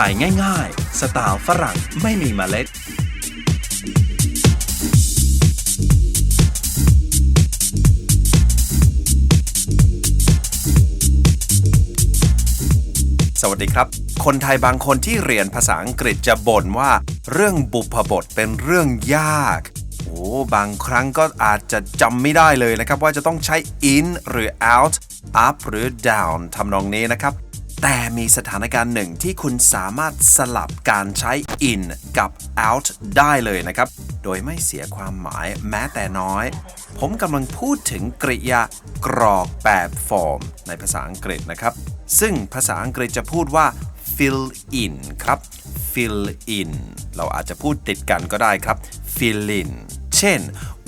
ถ่ายง่ายๆ สไตล์ฝรั่งไม่มีเมล็ด สวัสดีครับ คนไทยบางคนที่เรียนภาษาอังกฤษจะบ่นว่า เรื่องบุพบทเป็นเรื่องยาก โอ้ บางครั้งก็อาจจะจำไม่ได้เลยนะครับ ว่าจะต้องใช้ in หรือ out up หรือ down ทำนองนี้นะครับ แต่มีสถานการณ์หนึ่งที่คุณสามารถสลับการใช้ in กับ out ได้เลยนะครับ โดยไม่เสียความหมายแม้แต่น้อย ผมกำลังพูดถึงกริยากรอกแบบฟอร์ม ในภาษาอังกฤษนะครับ ซึ่งภาษาอังกฤษจะพูดว่า fill in ครับ fill in เราอาจจะพูดติดกันก็ได้ครับ fill in เช่น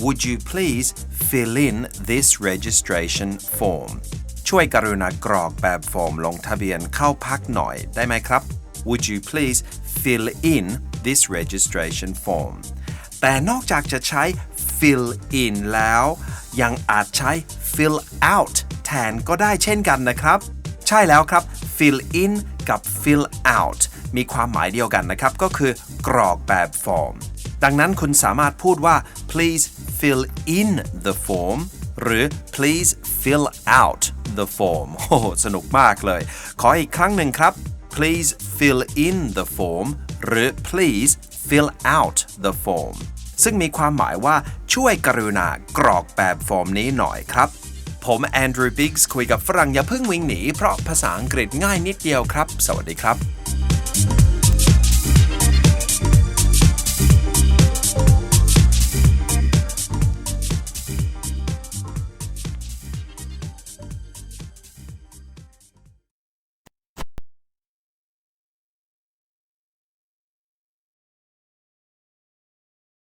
would you please fill in this registration form ช่วยกรุณากรอกแบบฟอร์มลงทะเบียนเข้าพักหน่อยได้ไหมครับ Would you please fill in this registration form แต่นอกจากจะใช้ fill in แล้ว ยังอาจใช้ fill out แทนก็ได้เช่นกันนะครับ ใช่แล้วครับ fill in กับ fill out มีความหมายเดียวกันนะครับ ก็คือกรอกแบบฟอร์ม ดังนั้นคุณสามารถพูดว่า please fill in the form หรือ please fill out the form โอ้โหสนุกมากเลย ขออีกครั้งหนึ่งครับ please fill in the form หรือ please fill out the form ซึ่งมีความหมายว่าช่วยกรุณากรอกแบบฟอร์มนี้หน่อยครับ ผมแอนดรูว์บิกส์คุยกับฝรั่งอย่าเพิ่งวิ่งหนี เพราะภาษาอังกฤษง่ายนิดเดียวครับ สวัสดีครับ